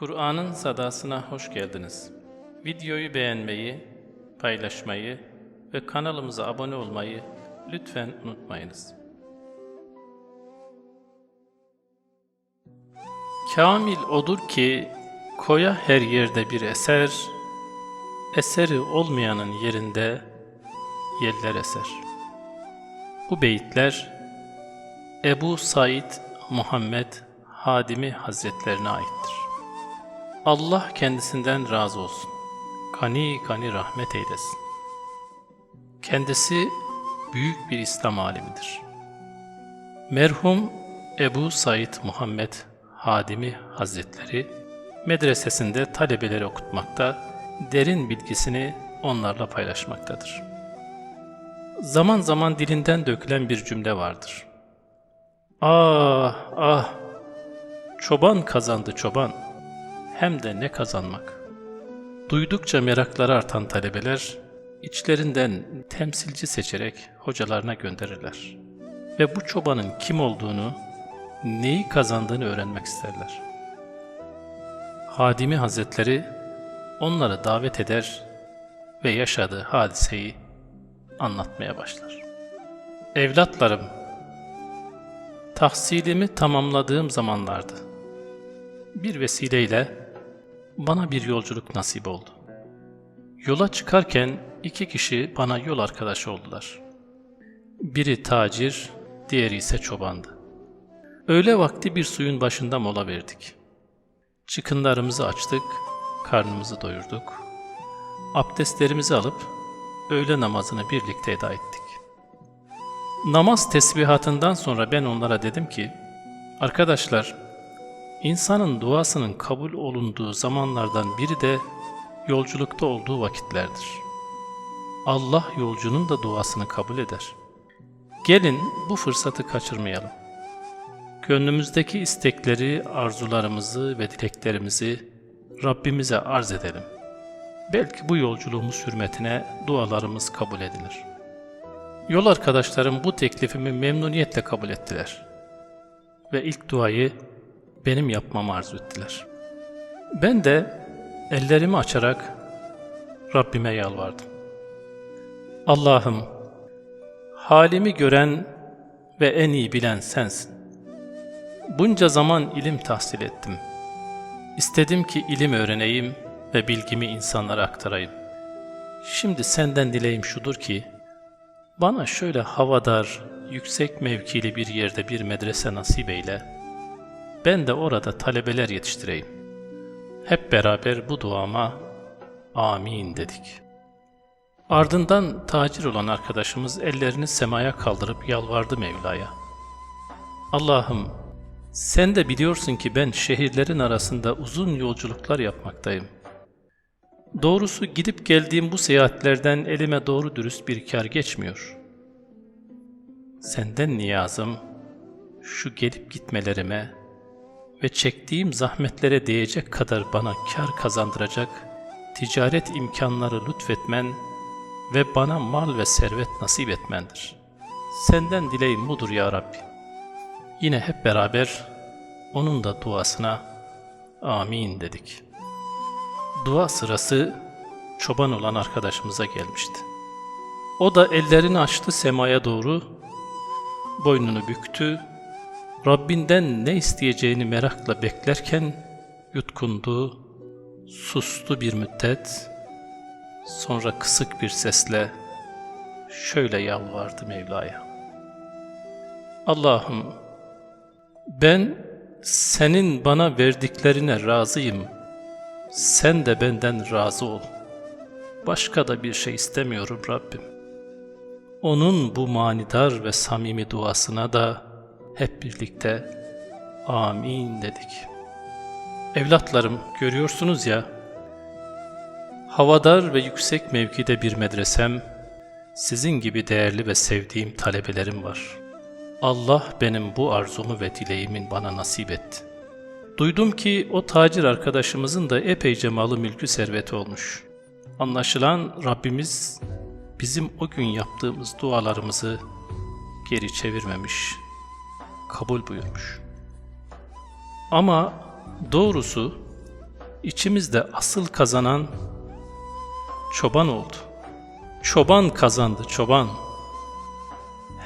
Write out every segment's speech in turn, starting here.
Kur'an'ın sadasına hoş geldiniz. Videoyu beğenmeyi, paylaşmayı ve kanalımıza abone olmayı lütfen unutmayınız. Kamil odur ki koya her yerde bir eser, eseri olmayanın yerinde yeller eser. Bu beyitler Ebu Said Muhammed Hadimi Hazretlerine aittir. Allah kendisinden razı olsun. Kani kani rahmet eylesin. Kendisi büyük bir İslam alimidir. Merhum Ebu Said Muhammed Hadimi Hazretleri medresesinde talebeleri okutmakta, derin bilgisini onlarla paylaşmaktadır. Zaman zaman dilinden dökülen bir cümle vardır. Ah ah! Çoban kazandı çoban. Hem de ne kazanmak. Duydukça merakları artan talebeler, içlerinden temsilci seçerek hocalarına gönderirler. Ve bu çobanın kim olduğunu, neyi kazandığını öğrenmek isterler. Hadimi Hazretleri onları davet eder ve yaşadığı hadiseyi anlatmaya başlar. Evlatlarım, tahsilimi tamamladığım zamanlardı. Bir vesileyle bana bir yolculuk nasip oldu. Yola çıkarken iki kişi bana yol arkadaşı oldular. Biri tacir, diğeri ise çobandı. Öğle vakti bir suyun başında mola verdik. Çıkınlarımızı açtık, karnımızı doyurduk. Abdestlerimizi alıp öğle namazını birlikte eda ettik. Namaz tesbihatından sonra ben onlara dedim ki, Arkadaşlar, insanın duasının kabul olunduğu zamanlardan biri de yolculukta olduğu vakitlerdir. Allah yolcunun da duasını kabul eder. Gelin bu fırsatı kaçırmayalım. Gönlümüzdeki istekleri, arzularımızı ve dileklerimizi Rabbimize arz edelim. Belki bu yolculuğumuz hürmetine dualarımız kabul edilir. Yol arkadaşlarım bu teklifimi memnuniyetle kabul ettiler. Ve ilk duayı benim yapmamı arzu ettiler. Ben de ellerimi açarak Rabbime yalvardım. Allah'ım, halimi gören ve en iyi bilen sensin. Bunca zaman ilim tahsil ettim. İstedim ki ilim öğreneyim ve bilgimi insanlara aktarayım. Şimdi senden dileğim şudur ki, bana şöyle havadar, yüksek mevkili bir yerde bir medrese nasip eyle. Ben de orada talebeler yetiştireyim. Hep beraber bu duama amin dedik. Ardından tacir olan arkadaşımız ellerini semaya kaldırıp yalvardı Mevla'ya. Allah'ım sen de biliyorsun ki ben şehirlerin arasında uzun yolculuklar yapmaktayım. Doğrusu gidip geldiğim bu seyahatlerden elime doğru dürüst bir kar geçmiyor. Senden niyazım şu gelip gitmelerime ve çektiğim zahmetlere değecek kadar bana kar kazandıracak ticaret imkanları lütfetmen ve bana mal ve servet nasip etmendir. Senden dileğim budur ya Rabbi. Yine hep beraber onun da duasına amin dedik. Dua sırası çoban olan arkadaşımıza gelmişti. O da ellerini açtı semaya doğru, boynunu büktü, Rabbinden ne isteyeceğini merakla beklerken yutkundu, sustu bir müddet, sonra kısık bir sesle şöyle yalvardı Mevla'ya. Allah'ım ben senin bana verdiklerine razıyım. Sen de benden razı ol. Başka da bir şey istemiyorum Rabbim. Onun bu manidar ve samimi duasına da hep birlikte amin dedik. Evlatlarım görüyorsunuz ya, havadar ve yüksek mevkide bir medresem, sizin gibi değerli ve sevdiğim talebelerim var. Allah benim bu arzumu ve dileğimin bana nasip etti. Duydum ki o tacir arkadaşımızın da epeyce malı mülkü serveti olmuş. Anlaşılan Rabbimiz bizim o gün yaptığımız dualarımızı geri çevirmemiş, kabul buyurmuş. Ama doğrusu içimizde asıl kazanan çoban oldu. Çoban kazandı çoban.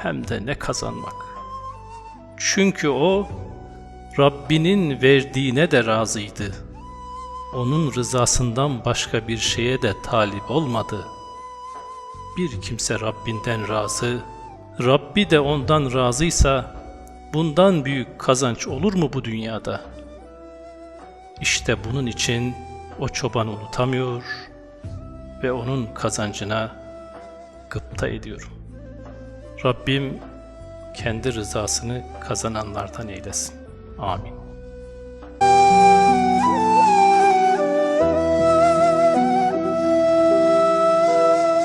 Hem de ne kazanmak. Çünkü o Rabbinin verdiğine de razıydı. Onun rızasından başka bir şeye de talip olmadı. Bir kimse Rabbinden razı, Rabbi de ondan razıysa bundan büyük kazanç olur mu bu dünyada? İşte bunun için o çoban unutamıyor ve onun kazancına gıpta ediyorum. Rabbim kendi rızasını kazananlardan eylesin. Amin.